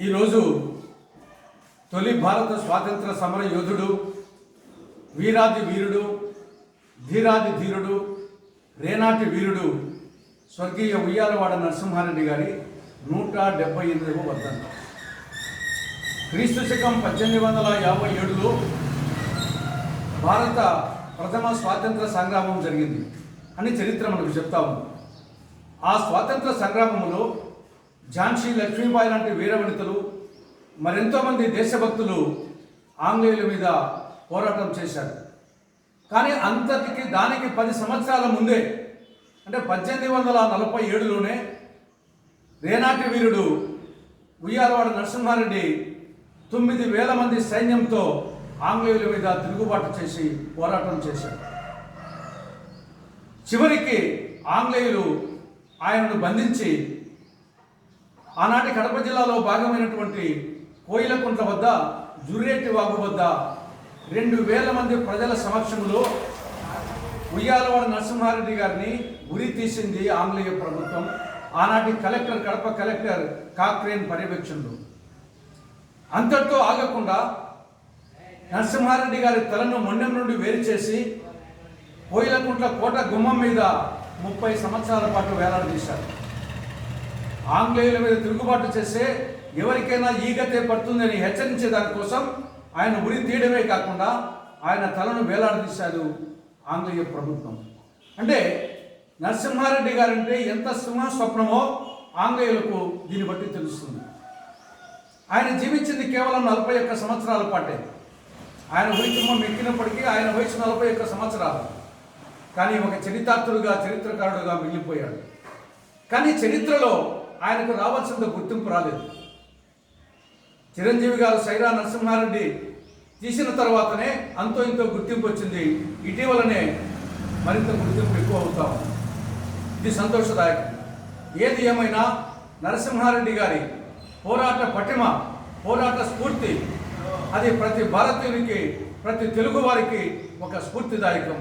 ఈరోజు తొలి భారత స్వాతంత్ర సమర యోధుడు వీరాది వీరుడు ధీరాది ధీరుడు రేనాటి వీరుడు స్వర్గీయ ఉయ్యాలవాడ నరసింహారెడ్డి గారి నూట డెబ్బై ఎనిమిదవ వర్ధంతం. క్రీస్తు శకం పద్దెనిమిది వందల యాభై ఏడులో భారత ప్రథమ స్వాతంత్ర సంగ్రామం జరిగింది అని చరిత్ర మనకు చెప్తా ఉంది. ఆ స్వాతంత్ర సంగ్రామంలో ఝాన్సీ లక్ష్మీబాయి లాంటి వీరవనితలు మరెంతోమంది దేశభక్తులు ఆంగ్లేయుల మీద పోరాటం చేశారు. కానీ అంతటికి దానికి పది సంవత్సరాల ముందే అంటే పద్దెనిమిది వందల నలభై ఏడులోనే రేనాటి వీరుడు ఉయ్యాలవాడ నరసింహారెడ్డి తొమ్మిది వేల మంది సైన్యంతో ఆంగ్లేయుల మీద తిరుగుబాటు చేసి పోరాటం చేశారు చివరికి ఆంగ్లేయులు ఆయనను బంధించి ఆనాటి కడప జిల్లాలో భాగమైనటువంటి కోయిలకుంట్ల వద్ద జుర్రేటి వాగు వద్ద రెండు వేల మంది ప్రజల సమక్షంలో ఉయ్యాలవాడ నరసింహారెడ్డి గారిని ఉరి తీసింది ఆంగ్లేయ ప్రభుత్వం. ఆనాటి కలెక్టర్ కడప కలెక్టర్ కాక్రేన్ పర్యవేక్షణలో. అంతటితో ఆగకుండా నరసింహారెడ్డి గారి తలను మొండెం నుండి వేరు చేసి కోయిలకుంట్ల కోట గుమ్మం మీద ముప్పై సంవత్సరాల పాటు వేలాడదీశారు. ఆంగ్లేయుల మీద తిరుగుబాటు చేస్తే ఎవరికైనా ఈగతే పడుతుందని హెచ్చరించే దానికోసం ఆయన ఉరి తీయడమే కాకుండా ఆయన తలను వేలాడదీశాడు ఆంగ్లేయ ప్రభుత్వం. అంటే నరసింహారెడ్డి గారంటే ఎంత సింహ స్వప్నమో ఆంగ్లేయులకు దీన్ని బట్టి తెలుస్తుంది. ఆయన జీవించింది కేవలం నలభై ఒక్క సంవత్సరాల పాటే. ఆయన ఉరికిమ్మం ఎక్కినప్పటికీ ఆయన వయసు నలభై ఒక్క సంవత్సరాలు. కానీ ఒక చరితార్థుడుగా చరిత్రకారుడుగా మిగిలిపోయాడు. కానీ చరిత్రలో ఆయనకు రావాల్సినంత గుర్తింపు రాలేదు. చిరంజీవి గారు సైరా నరసింహారెడ్డి తీసిన తర్వాతనే అంతో ఇంతో గుర్తింపు వచ్చింది. ఇటీవలనే మరింత గుర్తింపు ఎక్కువ అవుతాం ఇది సంతోషదాయకం. ఏది ఏమైనా నరసింహారెడ్డి గారి పోరాట పటిమ పోరాట స్ఫూర్తి అది ప్రతి భారతీయునికి ప్రతి తెలుగు వారికి ఒక స్ఫూర్తిదాయకం.